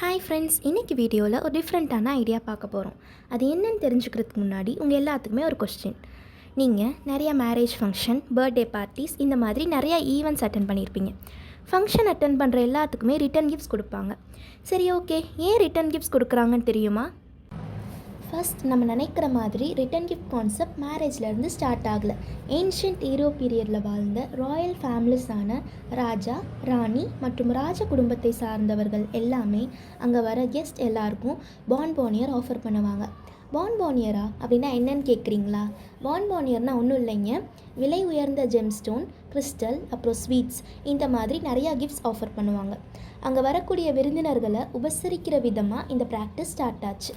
Hi friends இன்றைக்கி வீடியோவில் ஒரு டிஃப்ரெண்ட்டான ஐடியா பார்க்க போகிறோம் அது என்னன்னு தெரிஞ்சுக்கிறதுக்கு முன்னாடி உங்கள் எல்லாத்துக்குமே ஒரு கொஸ்டின் நீங்கள் நிறையா மேரேஜ் ஃபங்க்ஷன் பர்த்டே பார்ட்டிஸ் இந்த மாதிரி நிறையா ஈவெண்ட்ஸ் அட்டன் பண்ணியிருப்பீங்க ஃபங்க்ஷன் அட்டன் பண்ணுற எல்லாத்துக்குமே ரிட்டன் கிஃப்ட்ஸ் கொடுப்பாங்க. சரி ஓகே ஏன் ரிட்டன் கிஃப்ட்ஸ் கொடுக்குறாங்கன்னு தெரியுமா? ஃபஸ்ட் நம்ம நினைக்கிற மாதிரி ரிட்டன் கிஃப்ட் கான்செப்ட் மேரேஜ்லேருந்து ஸ்டார்ட் ஆகலை. ஏன்ஷியன்ட் ஈரோ பீரியடில் வாழ்ந்த ராயல் ஃபேமிலிஸான ராஜா ராணி மற்றும் ராஜ குடும்பத்தை சார்ந்தவர்கள் எல்லாமே அங்கே வர கெஸ்ட் எல்லாருக்கும் பான் போனியர் ஆஃபர் பண்ணுவாங்க. பான் போனியரா அப்படின்னா என்னன்னு கேட்குறீங்களா பான் ஒன்றும் இல்லைங்க. விலை உயர்ந்த ஜெம்ஸ்டோன் கிறிஸ்டல் அப்புறம் ஸ்வீட்ஸ் இந்த மாதிரி நிறையா கிஃப்ட்ஸ் ஆஃபர் பண்ணுவாங்க. அங்கே வரக்கூடிய விருந்தினர்களை உபசரிக்கிற விதமாக இந்த ப்ராக்டிஸ் ஸ்டார்ட் ஆச்சு.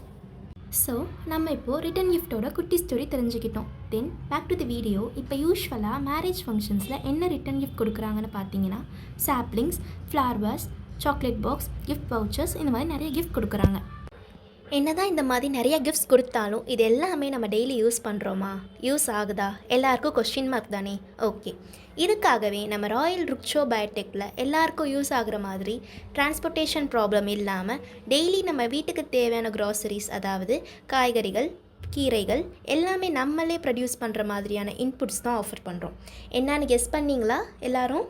ஸோ நம்ம இப்போது ரிட்டன் கிஃப்ட்டோட குட்டி ஸ்டோரி தெரிஞ்சுக்கிட்டோம். Then back to the video இப்போ யூஸ்வலாக மேரேஜ் ஃபங்க்ஷன்ஸில் என்ன ரிட்டன் கிஃப்ட் கொடுக்குறாங்கன்னு பார்த்தீங்கன்னா saplings flowers chocolate box gift vouchers இந்த மாதிரி நிறைய கிஃப்ட் கொடுக்குறாங்க. என்னதான் இந்த மாதிரி நிறைய கிஃப்ட்ஸ் கொடுத்தாலும் இது எல்லாமே நம்ம டெய்லி யூஸ் பண்ணுறோமா யூஸ் ஆகுதா? எல்லாருக்கும் கொஸ்டின் மார்க் தானே? ஓகே இதுக்காகவே நம்ம ராயல் ருக்ஷோ பயோடெக்கில் எல்லாருக்கும் யூஸ் ஆகுற மாதிரி டிரான்ஸ்போர்ட்டேஷன் ப்ராப்ளம் இல்லாமல் டெய்லி நம்ம வீட்டுக்கு தேவையான க்ராசரிஸ் அதாவது காய்கறிகள் கீரைகள் எல்லாமே நம்மளே ப்ரொடியூஸ் பண்ணுற மாதிரியான இன்புட்ஸ் தான் ஆஃபர் பண்ணுறோம் என்னன்னு கெஸ் பண்ணீங்களா? எல்லோரும்?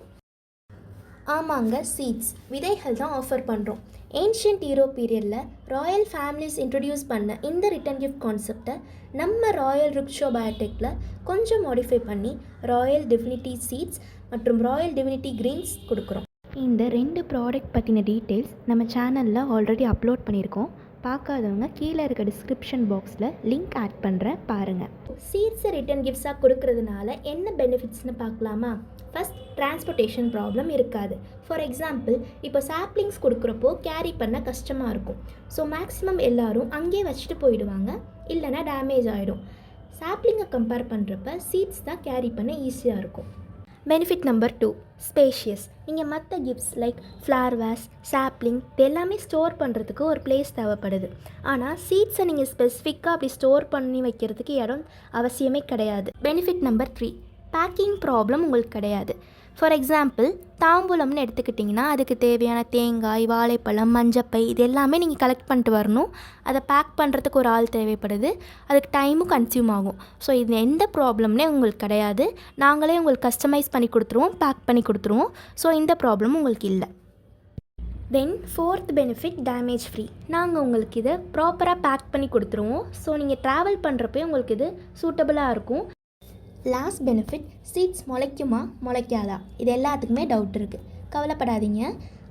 ஆமாங்க சீட்ஸ் விதைகள் தான் ஆஃபர் பண்ணுறோம் ஏன்ஷியன்ட் ஈரோ பீரியடில் ராயல் ஃபேமிலிஸ் இன்ட்ரடியூஸ் பண்ண இந்த ரிட்டன் கிஃப்ட் கான்செப்டை நம்ம ராயல் ருக்ஷோ பயோடெக்கில் கொஞ்சம் மாடிஃபை பண்ணி ராயல் டிவினிட்டி சீட்ஸ் மற்றும் ராயல் டிவினிட்டி க்ரீன்ஸ் கொடுக்குறோம். இந்த ரெண்டு ப்ராடக்ட் பற்றின டீட்டெயில்ஸ் நம்ம சேனலில் ஆல்ரெடி அப்லோட் பண்ணியிருக்கோம். பார்க்காதவங்க கீழே இருக்க டிஸ்கிரிப்ஷன் பாக்ஸில் லிங்க் ஆட் பண்ணுறேன் பாருங்கள் சீட்ஸை ரிட்டன் கிஃப்ட்ஸாக கொடுக்கறதுனால என்ன பெனிஃபிட்ஸ்னு பார்க்கலாமா? ஃபஸ்ட் டிரான்ஸ்போர்ட்டேஷன் ப்ராப்ளம் இருக்காது. ஃபார் எக்ஸாம்பிள் இப்போ சாப்ளிங்ஸ் கொடுக்குறப்போ கேரி பண்ண கஷ்டமாக இருக்கும். ஸோ மேக்ஸிமம் எல்லோரும் அங்கேயே வச்சுட்டு போயிடுவாங்க. இல்லைனா டேமேஜ் ஆகிடும் சாப்ளிங்கை கம்பேர் பண்ணுறப்ப சீட்ஸ் தான் கேரி பண்ண ஈஸியாக இருக்கும். பெனிஃபிட் நம்பர் டூ ஸ்பேஷியஸ் நீங்கள் மற்ற gifts like flower vase sapling இது எல்லாமே ஸ்டோர் பண்ணுறதுக்கு ஒரு பிளேஸ் தேவைப்படுது. ஆனால் சீட்ஸை நீங்கள் ஸ்பெசிஃபிக்காக அப்படி ஸ்டோர் பண்ணி வைக்கிறதுக்கு இடம் அவசியமே கிடையாது. Benefit number three packing problem உங்களுக்கு கிடையாது. ஃபார் எக்ஸாம்பிள் தாம்பூலம்னு எடுத்துக்கிட்டிங்கன்னா அதுக்கு தேவையான தேங்காய் வாழைப்பழம் மஞ்சப்பை இது எல்லாமே நீங்கள் கலெக்ட் பண்ணிட்டு வரணும். அதை பேக் பண்ணுறதுக்கு ஒரு ஆள் தேவைப்படுது. அதுக்கு டைமும் கன்சியூம் ஆகும். ஸோ இது எந்த ப்ராப்ளம்னே உங்களுக்கு கிடையாது. நாங்களே உங்களுக்கு கஸ்டமைஸ் பண்ணி கொடுத்துருவோம் பேக் பண்ணி கொடுத்துருவோம். ஸோ இந்த ப்ராப்ளம் உங்களுக்கு இல்லை. Then fourth benefit damage free நாங்கள் உங்களுக்கு இதை ப்ராப்பராக பேக் பண்ணி கொடுத்துருவோம். ஸோ நீங்கள் ட்ராவல் பண்ணுறப்பே உங்களுக்கு இது சூட்டபுளாக இருக்கும். லாஸ்ட் பெனிஃபிட் சீட்ஸ் முளைக்குமா முளைக்காதா? இது எல்லாத்துக்குமே டவுட் இருக்குது கவலைப்படாதீங்க.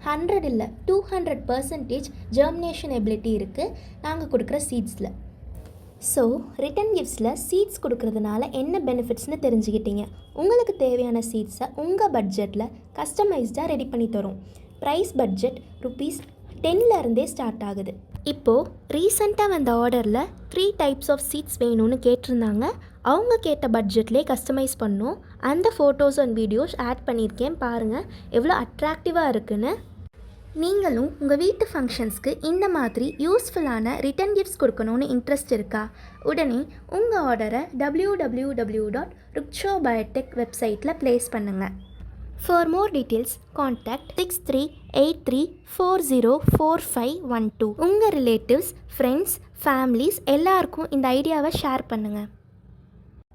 ஹண்ட்ரட் இல்லை two hundred percentage germination ability இருக்குது நாங்கள் கொடுக்குற சீட்ஸில் ஸோ ரிட்டன் கிஃப்ட்ஸில் சீட்ஸ் கொடுக்கறதுனால என்ன பெனிஃபிட்ஸ்னு தெரிஞ்சுக்கிட்டீங்க. உங்களுக்கு தேவையான சீட்ஸை உங்கள் பட்ஜெட்டில் கஸ்டமைஸ்டாக ரெடி பண்ணி தரும். ப்ரைஸ் பட்ஜெட் ருபீஸ் டென்லேருந்தே ஸ்டார்ட் ஆகுது. இப்போது ரீசண்டாக வந்த ஆர்டரில் த்ரீ டைப்ஸ் ஆஃப் சீட்ஸ் வேணும்னு கேட்டிருந்தாங்க. அவங்க கேட்ட பட்ஜெட்லேயே கஸ்டமைஸ் பண்ணோம். அந்த ஃபோட்டோஸ் அண்ட் வீடியோஸ் ஆட் பண்ணியிருக்கேன் பாருங்கள் எவ்வளோ அட்ராக்டிவாக இருக்குன்னு. நீங்களும் உங்கள் வீட்டு ஃபங்க்ஷன்ஸ்க்கு இந்த மாதிரி யூஸ்ஃபுல்லான ரிட்டன் கிஃப்ட்ஸ் கொடுக்கணும்னு இன்ட்ரெஸ்ட் இருக்கா? உடனே உங்கள் ஆர்டரை W W W dot Ruksho biotech வெப்சைட்டில் ப்ளேஸ் பண்ணுங்கள் for more details contact six three eight three four zero four five one two உங்கள் ரிலேட்டிவ்ஸ் ஃப்ரெண்ட்ஸ் ஃபேமிலிஸ் எல்லாருக்கும் இந்த ஐடியாவை ஷேர் பண்ணுங்கள்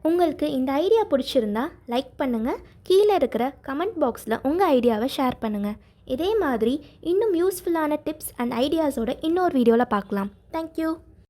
உங்களுக்கு இந்த ஐடியா பிடிச்சிருந்தா லைக் பண்ணுங்கள் கீழே இருக்கிற கமெண்ட் பாக்ஸில் உங்கள் ஐடியாவை ஷேர் பண்ணுங்கள் இதே மாதிரி இன்னும் யூஸ்ஃபுல்லான டிப்ஸ் அண்ட் ஐடியாஸோட இன்னொரு வீடியோவில் பார்க்கலாம். தேங்க்யூ